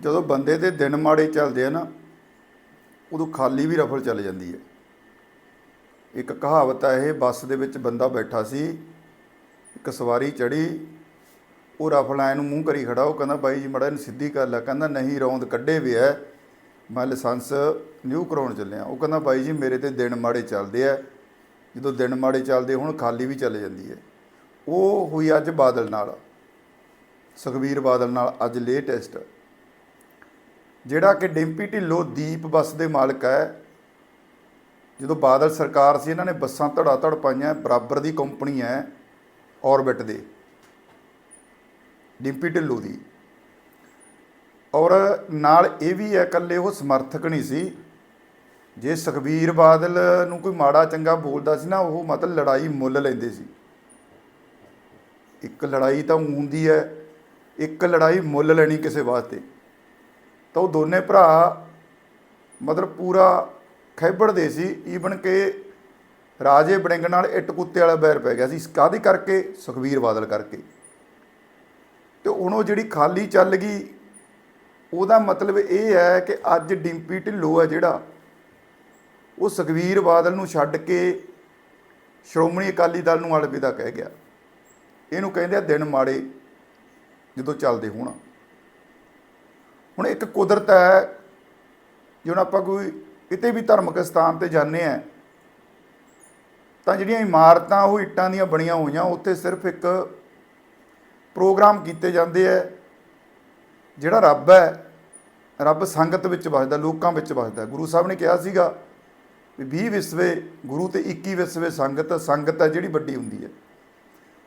ਜਦੋਂ ਬੰਦੇ ਦੇ ਦਿਨ ਮਾੜੇ ਚੱਲਦੇ ਆ ਨਾ, ਉਦੋਂ ਖਾਲੀ ਵੀ ਰਫਲ ਚੱਲ ਜਾਂਦੀ ਹੈ। ਇੱਕ ਕਹਾਵਤ ਹੈ ਇਹ, ਬੱਸ ਦੇ ਵਿੱਚ ਬੰਦਾ ਬੈਠਾ ਸੀ, ਇੱਕ ਸਵਾਰੀ ਚੜੀ ਉਹ ਰਫਲ ਐ ਨੂੰ ਮੂੰਹ ਕਰੀ ਖੜਾ, ਉਹ ਕਹਿੰਦਾ, ਬਾਈ ਜੀ, ਮੜਾ ਇਹਨੂੰ ਸਿੱਧੀ ਗੱਲ ਆ। ਕਹਿੰਦਾ, ਨਹੀਂ, ਰੌਂਦ ਕੱਢੇ ਵੀ ਹੈ ਮੈਂ ਲਾਇਸੈਂਸ ਨਿਊ ਕਰਾਉਣ ਚੱਲਿਆ। ਉਹ ਕਹਿੰਦਾ, ਬਾਈ ਜੀ, ਮੇਰੇ ਤੇ ਦਿਨ ਮਾੜੇ ਚੱਲਦੇ ਆ। ਜਦੋਂ ਦਿਨ ਮਾੜੇ ਚੱਲਦੇ, ਹੁਣ ਖਾਲੀ ਵੀ ਚੱਲ ਜਾਂਦੀ ਹੈ। ਉਹ ਹੋਈ ਅੱਜ ਬਾਦਲ ਨਾਲ, ਸੁਖਬੀਰ ਬਾਦਲ ਨਾਲ ਅੱਜ ਲੇਟੈਸਟ। ਜਿਹੜਾ ਕਿ ਡਿੰਪੀ ਢਿੱਲੋਂ ਦੀਪ ਬੱਸ ਦੇ ਮਾਲਕ ਹੈ, ਜਦੋਂ ਬਾਦਲ ਸਰਕਾਰ ਸੀ, ਇਹਨਾਂ ਨੇ ਬੱਸਾਂ ਧੜਾ ਧੜ ਪਾਈਆਂ, ਬਰਾਬਰ ਦੀ ਕੰਪਨੀ ਹੈ ਔਰਬਿਟ ਦੇ, ਡਿੰਪੀ ਢਿੱਲੋਂ ਦੀ। ਔਰ ਨਾਲ ਇਹ ਵੀ ਹੈ, ਇਕੱਲੇ ਉਹ ਸਮਰਥਕ ਨਹੀਂ ਸੀ। ਜੇ ਸੁਖਬੀਰ ਬਾਦਲ ਨੂੰ ਕੋਈ ਮਾੜਾ ਚੰਗਾ ਬੋਲਦਾ ਸੀ ਨਾ, ਉਹ ਮਤਲਬ ਲੜਾਈ ਮੁੱਲ ਲੈਂਦੇ ਸੀ। ਇੱਕ ਲੜਾਈ ਤਾਂ ਊਂ ਹੁੰਦੀ ਹੈ, ਇੱਕ ਲੜਾਈ ਮੁੱਲ ਲੈਣੀ ਕਿਸੇ ਵਾਸਤੇ। ਤਾਂ ਉਹ ਦੋਨੇ ਭਰਾ ਮਤਲਬ ਪੂਰਾ ਖੈਬੜਦੇ ਸੀ ਈਵਨ ਕਿ ਰਾਜੇ ਬੜਿੰਗ ਨਾਲ ਇੱਟ ਕੁੱਤੇ ਵਾਲਾ ਬੈਰ ਪੈ ਗਿਆ ਸੀ। ਕਾਹਦੇ ਕਰਕੇ? ਸੁਖਬੀਰ ਬਾਦਲ ਕਰਕੇ। ਤੇ ਹੁਣ ਉਹ ਜਿਹੜੀ ਖਾਲੀ ਚੱਲ ਗਈ, ਉਹਦਾ ਮਤਲਬ ਇਹ ਹੈ ਕਿ ਅੱਜ ਡਿੰਪੀ ਢਿੱਲੋਂ ਹੈ ਜਿਹੜਾ, ਉਹ ਸੁਖਬੀਰ ਬਾਦਲ ਨੂੰ ਛੱਡ ਕੇ ਸ਼੍ਰੋਮਣੀ ਅਕਾਲੀ ਦਲ ਨੂੰ ਅਲਵਿਦਾ ਕਹਿ ਗਿਆ। ਇਹਨੂੰ ਕਹਿੰਦੇ ਆ ਦਿਨ ਮਾੜੇ, ਜਦੋਂ ਚੱਲਦੇ ਹੋਣਾ। ਹੁਣ ਇੱਕ ਕੁਦਰਤ ਹੈ ਜਦੋਂ ਆਪਾਂ ਕੋਈ ਕਿਤੇ ਵੀ ਧਾਰਮਿਕ ਸਥਾਨ ਤੇ ਜਾਂਦੇ ਆ ਤਾਂ ਜਿਹੜੀਆਂ ਇਮਾਰਤਾਂ, ਉਹ ਇੱਟਾਂ ਦੀਆਂ ਬਣੀਆਂ ਹੋਈਆਂ, ਉੱਥੇ ਸਿਰਫ ਇੱਕ ਪ੍ਰੋਗਰਾਮ ਕੀਤੇ ਜਾਂਦੇ ਆ, ਜਿਹੜਾ ਰੱਬ ਹੈ, ਰੱਬ ਸੰਗਤ ਵਿੱਚ ਵਸਦਾ, ਲੋਕਾਂ ਵਿੱਚ ਵਸਦਾ। ਗੁਰੂ ਸਾਹਿਬ ਨੇ ਕਿਹਾ ਸੀਗਾ ਵੀ 20 ਵਿਸਵੇ ਗੁਰੂ ਤੇ 21 ਵਿਸਵੇ ਸੰਗਤ ਸੰਗਤ ਹੈ ਜਿਹੜੀ ਵੱਡੀ ਹੁੰਦੀ ਹੈ।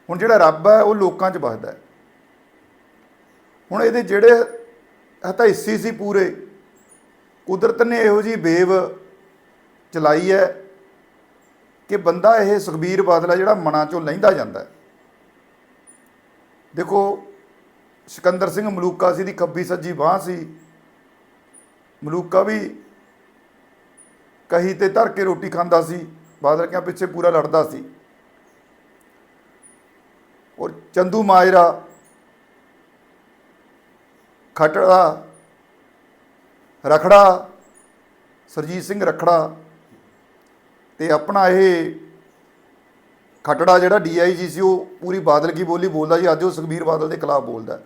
ਹੁਣ ਜਿਹੜਾ ਰੱਬ ਹੈ, ਉਹ ਲੋਕਾਂ 'ਚ ਵਸਦਾ ਹੈ। ਹੁਣ ਇਹਦੇ ਜਿਹੜੇ ਹਿੱਸੀ ਸੀ ਪੂਰੇ। ਕੁਦਰਤ ਨੇ ਇਹੋ ਜੀ ਵੇਵ ਚਲਾਈ ਹੈ ਕਿ ਬੰਦਾ ਇਹ ਸੁਖਬੀਰ ਬਾਦਲਾ ਜਿਹੜਾ ਮਨਾਂ ਚੋਂ ਲਹਿੰਦਾ ਜਾਂਦਾ ਦੇਖੋ, ਸਿਕੰਦਰ ਸਿੰਘ ਮਲੂਕਾ ਸੀ ਦੀ ਖੱਬੀ ਸੱਜੀ ਬਾਹ ਸੀ। ਮਲੂਕਾ ਵੀ ਕਹੀ ਤੇ ਧਰ ਕੇ ਰੋਟੀ ਖਾਂਦਾ ਸੀ ਬਾਦਲ ਕਿਆਂ ਪਿੱਛੇ ਪੂਰਾ ਲੜਦਾ ਸੀ। ਔਰ ਚੰਦੂ ਮਾਜਰਾ ਖਟੜਾ, ਰਖੜਾ, ਸਰਜੀਤ ਸਿੰਘ ਰਖੜਾ। ਤੇ ਆਪਣਾ ਇਹ ਖਟੜਾ ਜਿਹੜਾ ਡੀਆਈਜੀ ਸੀ, ਉਹ ਪੂਰੀ ਬਾਦਲ ਕੀ ਬੋਲੀ ਬੋਲਦਾ ਜੀ, ਅੱਜ ਉਹ ਸੁਖਬੀਰ ਬਾਦਲ ਦੇ ਖਿਲਾਫ ਬੋਲਦਾ।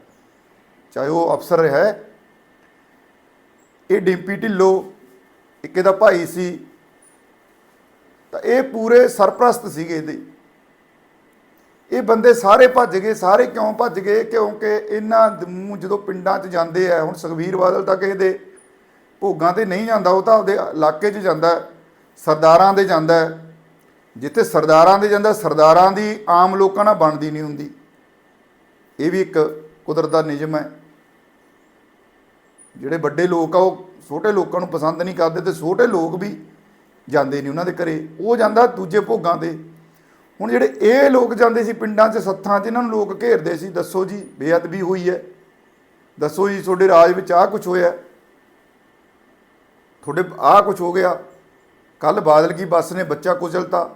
ਚਾਹੇ ਉਹ ਅਫਸਰ ਹੈ। ਇਹ ਡਿੰਪੀ ਢਿੱਲੋਂ, ਇੱਕ ਇਹਦਾ ਭਾਈ ਸੀ। ਤਾਂ ਇਹ ਪੂਰੇ ਸਰਪ੍ਰਸਤ ਸੀਗੇ ਇਹਦੇ। ਇਹ ਬੰਦੇ ਸਾਰੇ ਭੱਜ ਗਏ, ਸਾਰੇ ਕਿਉਂ ਭੱਜ ਗਏ? ਕਿਉਂਕਿ ਇਹਨਾਂ ਨੂੰ ਜਦੋਂ ਪਿੰਡਾਂ 'ਚ ਜਾਂਦੇ ਆ, ਹੁਣ ਸੁਖਬੀਰ ਬਾਦਲ ਤਾਂ ਕਿਸੇ ਦੇ ਭੋਗਾਂ ਤੇ ਨਹੀਂ ਜਾਂਦਾ, ਉਹ ਤਾਂ ਉਹਦੇ ਇਲਾਕੇ 'ਚ ਜਾਂਦਾ, ਸਰਦਾਰਾਂ ਦੇ ਜਾਂਦਾ। ਜਿੱਥੇ ਸਰਦਾਰਾਂ ਦੇ ਜਾਂਦਾ, ਸਰਦਾਰਾਂ ਦੀ ਆਮ ਲੋਕਾਂ ਨਾਲ ਬਣਦੀ ਨਹੀਂ ਹੁੰਦੀ। ਇਹ ਵੀ ਇੱਕ ਕੁਦਰਤ ਦਾ ਨਿਯਮ ਹੈ। ਜਿਹੜੇ ਵੱਡੇ ਲੋਕ ਆ, ਉਹ ਛੋਟੇ ਲੋਕਾਂ ਨੂੰ ਪਸੰਦ ਨਹੀਂ ਕਰਦੇ ਤੇ ਛੋਟੇ ਲੋਕ ਵੀ ਜਾਂਦੇ ਨਹੀਂ ਉਹਨਾਂ ਦੇ ਘਰੇ। ਉਹ ਜਾਂਦਾ ਦੂਜੇ ਭੋਗਾਂ ਤੇ। ਹੁਣ ਜਿਹੜੇ ਇਹ ਲੋਕ ਜਾਂਦੇ ਸੀ ਪਿੰਡਾਂ 'ਚ ਸੱਥਾਂ 'ਚ, ਇਹਨਾਂ ਨੂੰ ਲੋਕ ਘੇਰਦੇ ਸੀ, ਦੱਸੋ ਜੀ, ਬੇਅਦਬੀ ਹੋਈ ਹੈ। ਦੱਸੋ ਜੀ, ਤੁਹਾਡੇ ਰਾਜ ਵਿੱਚ ਆਹ ਕੁਝ ਹੋਇਆ। ਤੁਹਾਡੇ ਆਹ ਕੁਝ ਹੋ ਗਿਆ। ਕੱਲ ਬਾਦਲ ਕੀ ਬੱਸ ਨੇ ਬੱਚਾ ਕੁਚਲਤਾ,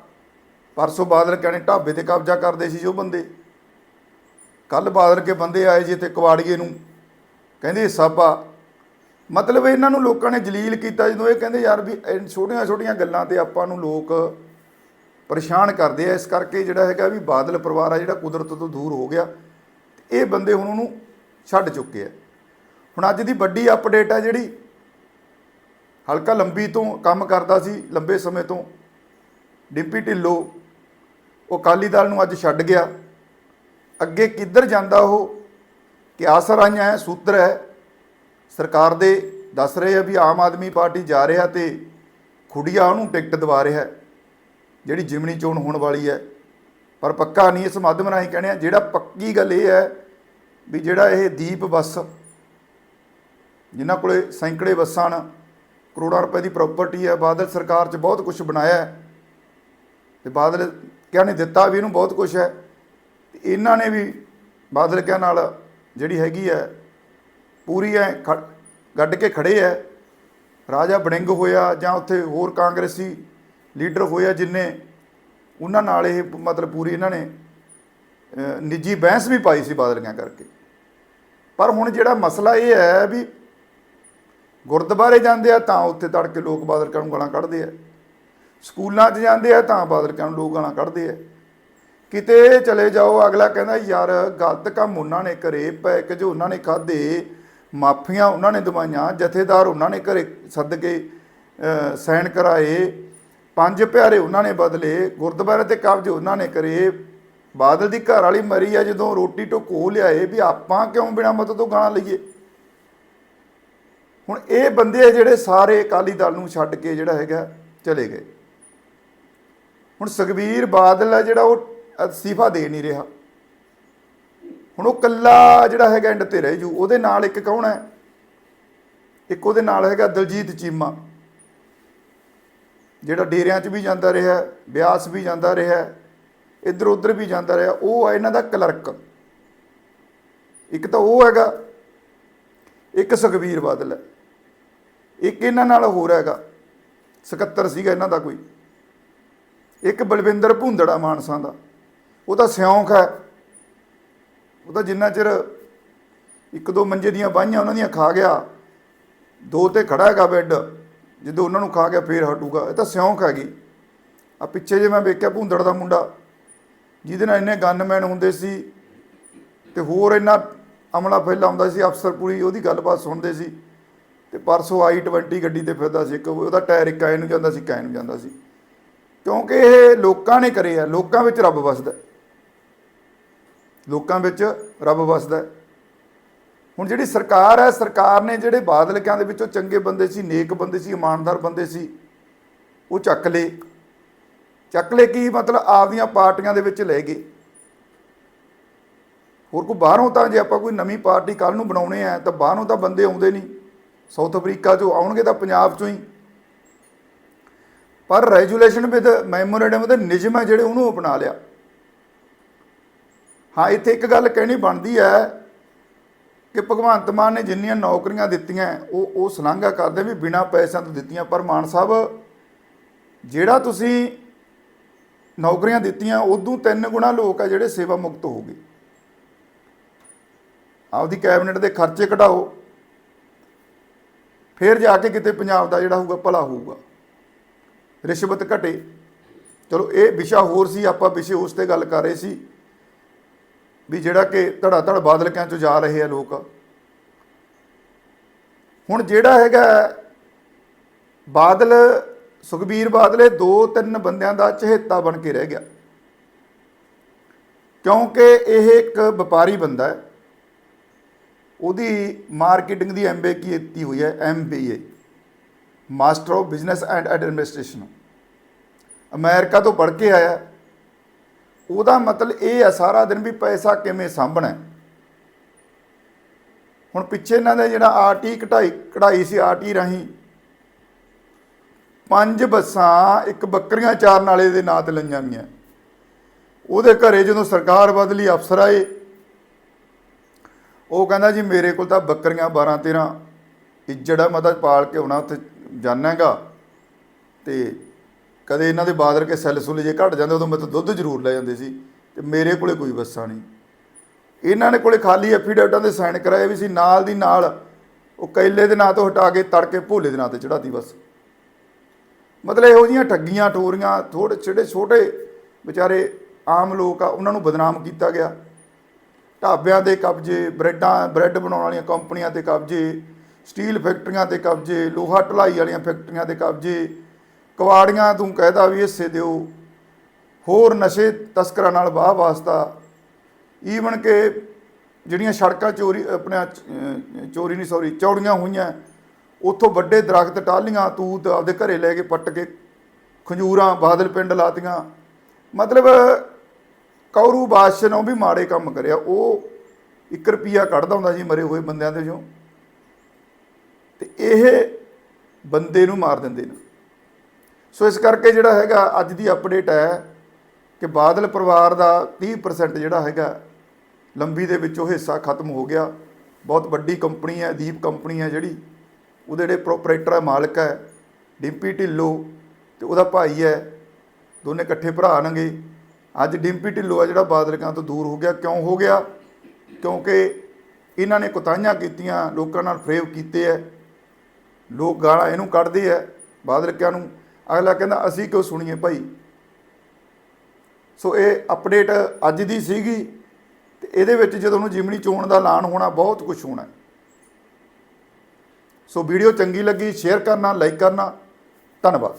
ਪਰਸੋਂ ਬਾਦਲ ਕਹਿੰਦੇ ਢਾਬੇ ਤੇ ਕਬਜ਼ਾ ਕਰਦੇ ਸੀ ਜੋ ਬੰਦੇ। ਕੱਲ ਬਾਦਲ ਕੇ ਬੰਦੇ ਆਏ ਜੀ ਇੱਥੇ ਕਵਾੜੀਏ ਨੂੰ। ਕਹਿੰਦੇ ਸਾਬਾ ਮਤਲਬ ਇਹਨਾਂ ਨੂੰ ਲੋਕਾਂ ਨੇ ਜਲੀਲ ਕੀਤਾ, ਜਦੋਂ ਇਹ ਕਹਿੰਦੇ ਯਾਰ ਵੀ ਛੋਟੀਆਂ ਛੋਟੀਆਂ ਗੱਲਾਂ ਤੇ ਆਪਾਂ ਨੂੰ ਲੋਕ ਪਰੇਸ਼ਾਨ ਕਰਦੇ ਆ ਇਸ ਕਰਕੇ ਜਿਹੜਾ ਹੈਗਾ ਵੀ ਬਾਦਲ ਪਰਿਵਾਰ ਆ ਜਿਹੜਾ ਕੁਦਰਤ ਤੋਂ ਦੂਰ ਹੋ ਗਿਆ ਇਹ ਬੰਦੇ ਹੁਣ ਉਹਨੂੰ ਛੱਡ ਚੁੱਕੇ ਆ। ਹੁਣ ਅੱਜ ਦੀ ਵੱਡੀ ਅਪਡੇਟ ਆ ਜਿਹੜੀ ਹਲਕਾ ਲੰਬੀ ਤੋਂ ਕੰਮ ਕਰਦਾ ਸੀ ਲੰਬੇ ਸਮੇਂ ਤੋਂ ਡਿੰਪੀ ਢਿੱਲੋਂ ਉਹ ਅਕਾਲੀ ਦਲ ਨੂੰ ਅੱਜ ਛੱਡ ਗਿਆ। ਅੱਗੇ ਕਿੱਧਰ ਜਾਂਦਾ ਉਹ? ਕਿ ਆਸਰ ਆਈਆਂ ਹੈ ਸੂਤਰ ਹੈ। ਸਰਕਾਰ ਦੇ ਦੱਸ ਰਹੇ ਆ ਵੀ ਆਮ ਆਦਮੀ ਪਾਰਟੀ ਜਾ ਰਿਹਾ ਤੇ ਖੁੜੀਆ ਉਹਨੂੰ ਟਿਕਟ ਦਿਵਾ ਰਿਹਾ ਹੈ, ਜਿਹੜੀ ਜਿਮਣੀ ਚੋਣ ਹੋਣ ਵਾਲੀ ਹੈ। ਪਰ ਪੱਕਾ ਨਹੀਂ ਇਸ ਮਾਧਿਅਮ ਰਾਹੀਂ ਕਹਿੰਦੇ ਆ ਜਿਹੜਾ ਪੱਕੀ ਗੱਲ ਇਹ ਹੈ ਵੀ ਜਿਹੜਾ ਇਹ ਦੀਪ ਬੱਸ, ਜਿਨ੍ਹਾਂ ਕੋਲੇ ਸੈਂਕੜੇ ਬੱਸਾਂ ਨੇ ਕਰੋੜਾਂ ਰੁਪਏ ਦੀ ਪ੍ਰਾਪਰਟੀ ਹੈ, ਬਾਦਲ ਸਰਕਾਰ 'ਚ ਬਹੁਤ ਕੁਝ ਬਣਾਇਆ ਹੈ। ਤੇ ਬਾਦਲ ਕਿਹਾ ਨੇ ਦਿੱਤਾ ਵੀ ਇਹਨੂੰ ਬਹੁਤ ਕੁਝ ਹੈ। ਤੇ ਇਹਨਾਂ ਨੇ ਵੀ ਬਾਦਲ ਕਿਹਾ ਨਾਲ ਜਿਹੜੀ ਹੈਗੀ ਹੈ, ਪੂਰੀ ਐ ਗੱਡ ਕੇ ਖੜੇ ਐ ਰਾਜਾ ਬੜਿੰਗ ਹੋਇਆ ਜਾਂ ਉੱਥੇ ਹੋਰ ਕਾਂਗਰਸੀ ਲੀਡਰ ਹੋਏ ਆ ਜਿਨੇ ਉਹਨਾਂ ਨਾਲ ਇਹ ਮਤਲਬ ਪੂਰੀ ਇਹਨਾਂ ਨੇ ਨਿੱਜੀ ਬਹਿਸ ਵੀ ਪਾਈ ਸੀ ਬਾਦਲੀਆਂ ਕਰਕੇ। ਪਰ ਹੁਣ ਜਿਹੜਾ ਮਸਲਾ ਇਹ ਹੈ ਵੀ ਗੁਰਦੁਆਰੇ ਜਾਂਦੇ ਆ ਤਾਂ ਉੱਥੇ ਤੜਕੇ ਲੋਕ ਬਾਦਲਕਾਂ ਨੂੰ ਗਾਲਾਂ ਕੱਢਦੇ ਆ। ਸਕੂਲਾਂ 'ਚ ਜਾਂਦੇ ਆ ਤਾਂ ਬਾਦਲਕਾਂ ਨੂੰ ਲੋਕ ਗਾਲਾਂ ਕੱਢਦੇ ਆ। ਕਿਤੇ ਚਲੇ ਜਾਓ ਅਗਲਾ ਕਹਿੰਦਾ ਯਾਰ ਗਲਤ ਕੰਮ ਉਹਨਾਂ ਨੇ ਕਰੇ ਪੈਕ ਜੋ ਉਹਨਾਂ ਨੇ ਖਾਦੇ ਮਾਫੀਆਂ ਉਹਨਾਂ ਨੇ ਦਵਾਈਆਂ ਜਥੇਦਾਰ ਉਹਨਾਂ ਨੇ ਘਰੇ ਸੱਦ ਕੇ ਅਹ, ਸਾਈਨ ਕਰਾਏ ਪੰਜ ਪਿਆਰੇ ਉਹਨਾਂ ਨੇ ਬਦਲੇ, ਗੁਰਦੁਆਰੇ ਤੇ ਕਬਜ਼ੇ ਉਹਨਾਂ ਨੇ ਕਰੇ। ਬਾਦਲ ਦੀ ਘਰ ਵਾਲੀ ਮਰੀ ਆ ਜਦੋਂ ਰੋਟੀ ਟੋਕੋ ਲਿਆਏ ਵੀ ਆਪਾਂ ਕਿਉਂ ਬਿਨਾ ਮਤ ਤੋਂ ਗਾਣਾ ਲਈਏ? ਹੁਣ ਇਹ ਬੰਦੇ ਆ ਜਿਹੜੇ ਸਾਰੇ ਅਕਾਲੀ ਦਲ ਨੂੰ ਛੱਡ ਕੇ ਜਿਹੜਾ ਹੈਗਾ ਚਲੇ ਗਏ। ਹੁਣ ਸੁਖਬੀਰ ਬਾਦਲ ਆ ਜਿਹੜਾ ਉਹ ਅਸਤੀਫਾ ਦੇ ਨਹੀਂ ਰਿਹਾ। ਹੁਣ ਉਹ ਕੱਲਾ ਜਿਹੜਾ ਹੈਗਾ ਐਂਡ ਤੇ ਰਹਿ ਜੂ। ਉਹਦੇ ਨਾਲ ਇੱਕ ਕੌਣ ਹੈ? ਇੱਕ ਉਹਦੇ ਨਾਲ ਹੈਗਾ ਦਲਜੀਤ ਚੀਮਾ। ਜਿਹੜਾ ਡੇਰਿਆਂ 'ਚ ਵੀ ਜਾਂਦਾ ਰਿਹਾ, ਬਿਆਸ ਵੀ ਜਾਂਦਾ ਰਿਹਾ ਇੱਧਰ ਉੱਧਰ ਵੀ ਜਾਂਦਾ ਰਿਹਾ, ਉਹ ਹੈ ਇਹਨਾਂ ਦਾ ਕਲਰਕ। ਇੱਕ ਤਾਂ ਉਹ ਹੈਗਾ, ਇੱਕ ਸੁਖਬੀਰ ਬਾਦਲ ਹੈ। ਇੱਕ ਇਹਨਾਂ ਨਾਲ ਹੋਰ ਹੈਗਾ, ਸਕੱਤਰ ਸੀਗਾ ਇਹਨਾਂ ਦਾ ਕੋਈ। ਇੱਕ ਬਲਵਿੰਦਰ ਭੁੰਦੜਾ ਮਾਨਸਾ ਦਾ। ਉਹ ਤਾਂ ਸਿਉਂਖ ਹੈ। ਉਹ ਤਾਂ ਜਿੰਨਾ ਚਿਰ ਇੱਕ ਦੋ ਮੰਜੇ ਦੀਆਂ ਬਾਹੀਆਂ ਉਹਨਾਂ ਦੀਆਂ ਖਾ ਗਿਆ, ਦੋ ਤੇ ਖੜਾ ਹੈਗਾ ਬੈੱਡ। ਜਦੋਂ ਉਹਨਾਂ ਨੂੰ ਖਾ ਗਿਆ, ਫੇਰ ਹਟੂਗਾ। ਇਹ ਤਾਂ ਸਿਉਂਖ ਹੈਗੀ। ਆ ਪਿੱਛੇ ਜੇ ਮੈਂ ਵੇਖਿਆ ਭੁੰਦੜ ਦਾ ਮੁੰਡਾ, ਜਿਹਦੇ ਨਾਲ ਇੰਨੇ ਗਨਮੈਨ ਹੁੰਦੇ ਸੀ ਤੇ ਹੋਰ ਇੰਨਾ ਅਮਲਾ ਫੈਲਾ ਹੁੰਦਾ ਸੀ, ਅਫਸਰ ਪੂਰੀ ਉਹਦੀ ਗੱਲਬਾਤ ਸੁਣਦੇ ਸੀ ਤੇ ਪਰਸੋਂ ਆਈ 20 ਗੱਡੀ ਤੇ ਫਿਰਦਾ ਸੀ ਇੱਕ, ਉਹਦਾ ਟਾਇਰ ਇੱਕ ਆਏ ਨੂੰ ਜਾਂਦਾ ਸੀ ਕਾਇ ਨੂੰ ਜਾਂਦਾ ਸੀ। ਕਿਉਂਕਿ ਇਹ ਲੋਕਾਂ ਨੇ ਕਰੇ ਆ ਲੋਕਾਂ ਵਿੱਚ ਰੱਬ ਵਸਦਾ। ਲੋਕਾਂ ਵਿੱਚ ਰੱਬ ਵਸਦਾ। ਹੁਣ ਜਿਹੜੀ ਸਰਕਾਰ ਹੈ, ਸਰਕਾਰ ਨੇ ਜਿਹੜੇ ਬਾਦਲਕਿਆਂ ਦੇ ਵਿੱਚੋਂ ਚੰਗੇ ਬੰਦੇ ਸੀ, ਨੇਕ ਬੰਦੇ ਸੀ, ਇਮਾਨਦਾਰ ਬੰਦੇ ਸੀ, ਉਹ ਚੱਕ ਲਏ। ਚੱਕ ਲਏ ਕੀ ਮਤਲਬ ਆਪਦੀਆਂ ਪਾਰਟੀਆਂ ਦੇ ਵਿੱਚ ਲੈ ਗਏ। ਹੋਰ ਕੋਈ ਬਾਹਰੋਂ ਤਾਂ ਜੇ ਆਪਾਂ ਕੋਈ ਨਵੀਂ ਪਾਰਟੀ ਕੱਲ ਨੂੰ ਬਣਾਉਣੇ ਆ, ਤਾਂ ਬਾਹਰੋਂ ਤਾਂ ਬੰਦੇ ਆਉਂਦੇ ਨਹੀਂ। ਸਾਊਥ ਅਫਰੀਕਾ ਚੋਂ ਆਉਣਗੇ ਤਾਂ ਪੰਜਾਬ ਚੋਂ ਹੀ। ਪਰ ਰੈਜੂਲੇਸ਼ਨ ਵਿਦ ਮੈਮੋਰੈਂਡਮ ਦੇ ਨਿਯਮ ਹੈ ਜਿਹੜੇ ਉਹਨੂੰ ਅਪਣਾ ਲਿਆ। ਹਾਂ, ਇੱਥੇ ਇੱਕ ਗੱਲ ਕਹਿਣੀ ਬਣਦੀ ਹੈ ਕਿ ਭਗਵੰਤ ਮਾਨ ਨੇ ਜਿੰਨੀਆਂ ਨੌਕਰੀਆਂ ਦਿੱਤੀਆਂ, ਉਹ ਉਹ ਸਲਾਘਾ ਕਰਦੇ ਵੀ ਬਿਨਾਂ ਪੈਸਿਆਂ ਤੋਂ ਦਿੱਤੀਆਂ। ਪਰ ਮਾਨ ਸਾਹਿਬ, ਜਿਹੜਾ ਤੁਸੀਂ ਨੌਕਰੀਆਂ ਦਿੱਤੀਆਂ, ਉਦੋਂ ਤਿੰਨ ਗੁਣਾ ਲੋਕ ਆ ਜਿਹੜੇ ਸੇਵਾ ਮੁਕਤ ਹੋ ਗਏ। ਆਪਦੀ ਕੈਬਨਿਟ ਦੇ ਖਰਚੇ ਘਟਾਓ ਫਿਰ ਜਾ ਕੇ ਕਿਤੇ ਪੰਜਾਬ ਦਾ ਜਿਹੜਾ ਹੋਊਗਾ, ਭਲਾ ਹੋਊਗਾ। ਰਿਸ਼ਵਤ ਘਟੇ। ਚਲੋ, ਇਹ ਵਿਸ਼ਾ ਹੋਰ ਸੀ, ਆਪਾਂ ਵਿਸ਼ੇ ਉਸ ਤੇ ਗੱਲ ਕਰ ਰਹੇ ਸੀ। ਵੀ ਜਿਹੜਾ ਕਿ ਧੜਾ ਧੜ ਬਾਦਲ ਬਾਦਲਕਿਆਂ ਚੋਂ ਜਾ ਰਹੇ ਆ ਲੋਕ। ਹੁਣ ਜਿਹੜਾ ਹੈਗਾ ਬਾਦਲ, ਸੁਖਬੀਰ ਬਾਦਲੇ ਦੋ ਤਿੰਨ ਬੰਦਿਆਂ ਦਾ ਚਹੇਤਾ ਬਣ ਕੇ ਰਹਿ ਗਿਆ। ਕਿਉਂਕਿ ਇਹ ਇੱਕ ਵਪਾਰੀ ਬੰਦਾ ਹੈ। ਉਹਦੀ ਮਾਰਕੀਟਿੰਗ ਦੀ ਐਮਬੀਏ ਕੀਤੀ ਹੋਈ ਹੈ MBA master of business and administration America ਤੋਂ ਪੜ੍ਹ ਕੇ ਆਇਆ। ਉਹਦਾ ਮਤਲਬ ਇਹ ਆ ਸਾਰਾ ਦਿਨ ਵੀ ਪੈਸਾ ਕਿਵੇਂ ਸਾਂਭਣਾ ਹੁਣ ਪਿੱਛੇ ਇਹਨਾਂ ਦਾ ਜਿਹੜਾ ਆਰਟੀ ਕਢਾਈ ਕਢਾਈ ਸੀ ਆਰਟੀ ਰਾਹੀਂ, ਪੰਜ ਬੱਸਾਂ ਇੱਕ ਬੱਕਰੀਆਂ ਚਾਰਨ ਵਾਲੇ ਦੇ ਨਾਂ ਤੇ ਲਈਆਂ ਗਈਆਂ। ਉਹਦੇ ਘਰੇ ਜਦੋਂ ਸਰਕਾਰ ਬਦਲੀ, ਅਫਸਰ ਆਏ, ਉਹ ਕਹਿੰਦਾ ਜੀ ਮੇਰੇ ਕੋਲ ਤਾਂ ਬੱਕਰੀਆਂ 12 13 ਇੱਜੜ ਆ ਪਾਲ ਕੇ ਆਉਣਾ ਉੱਥੇ ਜਾਣਾਗਾ ਤੇ ਕਦੇ ਇਹਨਾਂ ਦੇ ਬਾਦਰ ਕੇ ਸੈੱਲ ਸੁੱਲ ਜੇ ਘਟ ਜਾਂਦੇ, ਉਦੋਂ ਮੈਂ ਤਾਂ ਦੁੱਧ ਜ਼ਰੂਰ ਲੈ ਜਾਂਦੇ ਸੀ, ਤੇ ਮੇਰੇ ਕੋਲੇ ਕੋਈ ਬੱਸਾਂ ਨਹੀਂ। ਇਹਨਾਂ ਨੇ ਕੋਲੇ ਖਾਲੀ ਐਫੀਡੇਵਿਟਾਂ ਦੇ ਸਾਈਨ ਕਰਾਏ ਵੀ ਸੀ, ਨਾਲ ਦੀ ਨਾਲ ਉਹ ਕੈਲੇ ਦੇ ਨਾਂ ਤੋਂ ਹਟਾ ਕੇ ਤੜਕੇ ਭੋਲੇ ਦੇ ਨਾਂ ਤੇ ਚੜਾਤੀ ਬਸ। ਮਤਲਬ ਇਹੋ ਜੀਆਂ ਠੱਗੀਆਂ, ਠੋਰੀਆਂ ਥੋੜੇ ਜਿਹੜੇ ਛੋਟੇ ਵਿਚਾਰੇ ਆਮ ਲੋਕ ਆ, ਉਹਨਾਂ ਨੂੰ ਬਦਨਾਮ ਕੀਤਾ ਗਿਆ। ਢਾਬਿਆਂ ਦੇ ਕਬਜ਼ੇ, ਬ੍ਰੈਡਾਂ, ਬ੍ਰੈਡ ਬਣਾਉਣ ਵਾਲੀਆਂ ਕੰਪਨੀਆਂ ਤੇ ਕਬਜ਼ੇ, ਸਟੀਲ ਫੈਕਟਰੀਆਂ ਤੇ ਕਬਜ਼ੇ, ਲੋਹਾ ਢਲਾਈ ਵਾਲੀਆਂ ਫੈਕਟਰੀਆਂ ਤੇ ਕਬਜ਼ੇ ਕਵਾੜੀਆਂ ਤੂੰ ਕਹਿਦਾ ਵੀ ਹਿੱਸੇ ਦਿਓ। ਹੋਰ ਨਸ਼ੇ ਤਸਕਰਾਂ ਨਾਲ ਵਾਹ ਵਾਸਤਾ। ਈਵਨ ਕਿ ਜਿਹੜੀਆਂ ਸੜਕਾਂ ਚੋਰੀ, ਆਪਣਾ ਚੋਰੀ ਨਹੀਂ ਸੌਰੀ ਚੌੜੀਆਂ ਹੋਈਆਂ, ਉੱਥੋਂ ਵੱਡੇ ਦਰਖਤ ਟਾਹਲੀਆਂ ਤੂਤ ਆਪਦੇ ਘਰੇ ਲੈ ਕੇ ਪੱਟ ਕੇ ਖੰਜੂਰਾਂ, ਬਾਦਲ ਪਿੰਡ ਲਾਤੀਆਂ। ਮਤਲਬ, ਕੌਰੂ ਬਾਦਸ਼ਾਹ ਨੇ ਉਹ ਵੀ ਮਾੜੇ ਕੰਮ ਕਰਿਆ। ਉਹ 1 ਰੁਪਿਆ ਕੱਢਦਾ ਹੁੰਦਾ ਸੀ ਮਰੇ ਹੋਏ ਬੰਦਿਆਂ ਦੇ ਚੋਂ। ਤੇ ਇਹ ਬੰਦੇ ਨੂੰ ਮਾਰ ਦਿੰਦੇ ਨੇ। ਸੋ ਇਸ ਕਰਕੇ ਜਿਹੜਾ ਹੈਗਾ ਅੱਜ ਦੀ ਅਪਡੇਟ ਹੈ ਕਿ ਬਾਦਲ ਪਰਿਵਾਰ ਦਾ 30% ਜਿਹੜਾ ਹੈਗਾ ਲੰਬੀ ਦੇ ਵਿੱਚੋਂ ਹਿੱਸਾ ਖਤਮ ਹੋ ਗਿਆ। ਬਹੁਤ ਵੱਡੀ ਕੰਪਨੀ ਹੈ ਦੀਪ ਕੰਪਨੀ ਹੈ ਜਿਹੜੀ। ਉਹਦੇ ਜਿਹੜੇ ਪ੍ਰੋਪਰੇਟਰ ਹੈ, ਮਾਲਕ ਹੈ, ਡਿੰਪੀ ਢਿੱਲੋਂ ਤੇ ਉਹਦਾ ਭਾਈ ਹੈ। ਦੋਨੇ ਇਕੱਠੇ ਭਰਾ ਨੇਗੇ। ਅੱਜ ਡਿੰਪੀ ਢਿੱਲੋਂ ਆ ਜਿਹੜਾ ਬਾਦਲਕਾਂ ਤੋਂ ਦੂਰ ਹੋ ਗਿਆ। ਕਿਉਂ ਹੋ ਗਿਆ? ਕਿਉਂਕਿ ਇਹਨਾਂ ਨੇ ਕੁਤਾਹੀਆਂ ਕੀਤੀਆਂ, ਲੋਕਾਂ ਨਾਲ ਫਰੇਵ ਕੀਤੇ ਐ ਲੋਕ ਗਾਲਾਂ ਇਹਨੂੰ ਕੱਢਦੇ ਆ ਬਾਦਲ ਕਿਆਂ ਨੂੰ ਅਗਲਾ ਕਹਿੰਦਾ, ਅਸੀਂ ਕਿਉਂ ਸੁਣੀਏ ਭਾਈ? ਸੋ ਇਹ ਅਪਡੇਟ ਅੱਜ ਦੀ ਸੀਗੀ ਤੇ ਇਹਦੇ ਵਿੱਚ ਜਦੋਂ ਨੂੰ ਜਿਮਣੀ ਚੋਣ ਦਾ ਐਲਾਨ ਹੋਣਾ, ਬਹੁਤ ਕੁਝ ਹੋਣਾ। ਸੋ ਵੀਡੀਓ ਚੰਗੀ ਲੱਗੀ ਸ਼ੇਅਰ ਕਰਨਾ ਲਾਈਕ ਕਰਨਾ। ਧੰਨਵਾਦ।